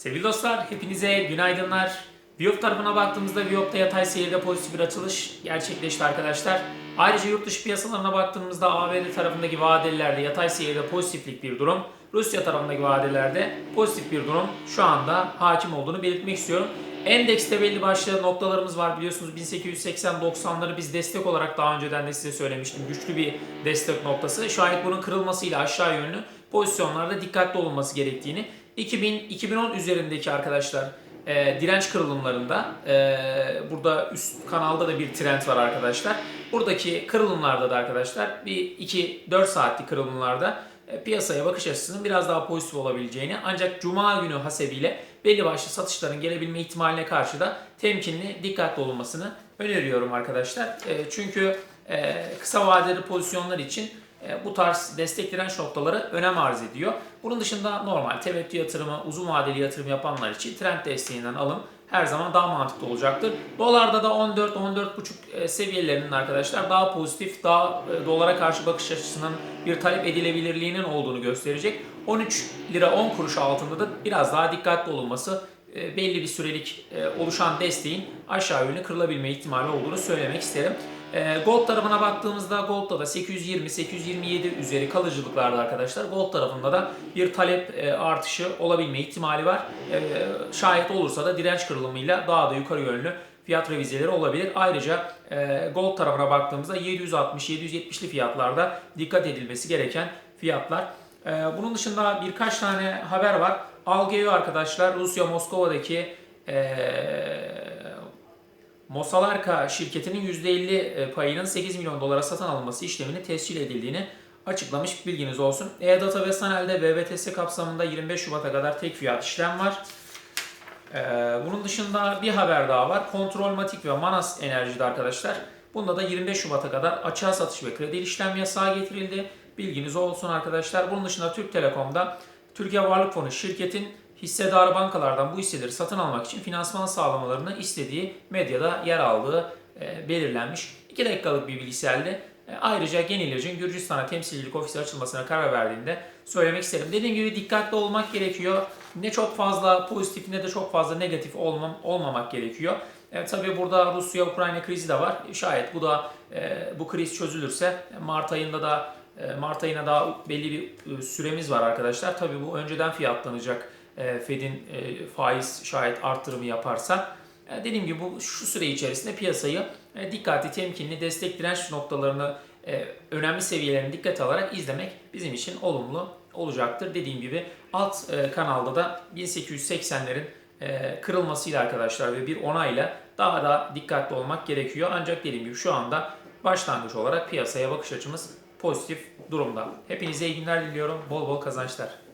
Sevgili dostlar, hepinize günaydınlar. Viyop tarafına baktığımızda Viyop'ta yatay seyirde pozitif bir açılış gerçekleşti arkadaşlar. Ayrıca yurt dışı piyasalarına baktığımızda ABD tarafındaki vadelilerde yatay seyirde pozitiflik bir durum. Rusya tarafındaki vadelerde pozitif bir durum şu anda hakim olduğunu belirtmek istiyorum. Endekste belli başlı noktalarımız var biliyorsunuz 1880-90'ları biz destek olarak daha önceden de size söylemiştim. Güçlü bir destek noktası. Şayet bunun kırılmasıyla aşağı yönlü pozisyonlarda dikkatli olunması gerektiğini 2000-2010 üzerindeki arkadaşlar e, direnç kırılımlarında e, burada üst kanalda da bir trend var arkadaşlar. Buradaki kırılımlarda da arkadaşlar bir 2-4 saatlik kırılımlarda e, piyasaya bakış açısının biraz daha pozitif olabileceğini ancak cuma günü hasebiyle belli başlı satışların gelebilme ihtimaline karşı da temkinli dikkatli olunmasını öneriyorum arkadaşlar. E, çünkü e, kısa vadeli pozisyonlar için bu tarz destek direnç noktaları önem arz ediyor. Bunun dışında normal temettü yatırımı, uzun vadeli yatırım yapanlar için trend desteğinden alım her zaman daha mantıklı olacaktır. Dolarda da 14-14,5 e, seviyelerinin arkadaşlar daha pozitif, daha e, dolara karşı bakış açısının bir talep edilebilirliğinin olduğunu gösterecek. 13 lira 10 kuruş altında da biraz daha dikkatli olunması e, belli bir sürelik oluşan desteğin aşağı yönlü kırılabilme ihtimali olduğunu söylemek isterim. E, Gold tarafına baktığımızda Gold'da da 820-827 üzeri kalıcılıklarda arkadaşlar. Gold tarafında da bir talep e, artışı olabilme ihtimali var. E, şayet olursa da direnç kırılımıyla daha da yukarı yönlü fiyat revizeleri olabilir. Ayrıca e, Gold tarafına baktığımızda 760-770'li fiyatlarda dikkat edilmesi gereken fiyatlar. E, bunun dışında birkaç tane haber var. Algeo arkadaşlar Rusya Moskova'daki e, Mosalarka şirketinin %50 payının 8 milyon dolara satın alınması işlemini tescil edildiğini açıklamış bilginiz olsun. E-Data ve Sanel'de BBTS kapsamında 25 Şubat'a kadar tek fiyat işlem var. Ee, bunun dışında bir haber daha var. Kontrolmatik ve Manas Enerji'de arkadaşlar. Bunda da 25 Şubat'a kadar açığa satış ve kredi işlem yasağı getirildi. Bilginiz olsun arkadaşlar. Bunun dışında Türk Telekom'da Türkiye Varlık Fonu şirketin hissedarı bankalardan bu hisseleri satın almak için finansman sağlamalarını istediği medyada yer aldığı e, belirlenmiş. 2 dakikalık bir bilgiseldi. E, ayrıca Genilac'ın Gürcistan'a temsilcilik ofisi açılmasına karar verdiğinde söylemek isterim. Dediğim gibi dikkatli olmak gerekiyor. Ne çok fazla pozitif ne de çok fazla negatif olmam, olmamak gerekiyor. E, tabii burada Rusya-Ukrayna krizi de var. Şayet bu da e, bu kriz çözülürse Mart ayında da e, Mart ayına daha belli bir e, süremiz var arkadaşlar. Tabii bu önceden fiyatlanacak e, Fed'in e, faiz şayet arttırımı yaparsa e, dediğim gibi bu şu süre içerisinde piyasayı dikkatli, temkinli, destek direnç noktalarını önemli seviyelerini dikkate alarak izlemek bizim için olumlu olacaktır. Dediğim gibi alt kanalda da 1880'lerin kırılmasıyla arkadaşlar ve bir onayla daha da dikkatli olmak gerekiyor. Ancak dediğim gibi şu anda başlangıç olarak piyasaya bakış açımız pozitif durumda. Hepinize iyi günler diliyorum. Bol bol kazançlar.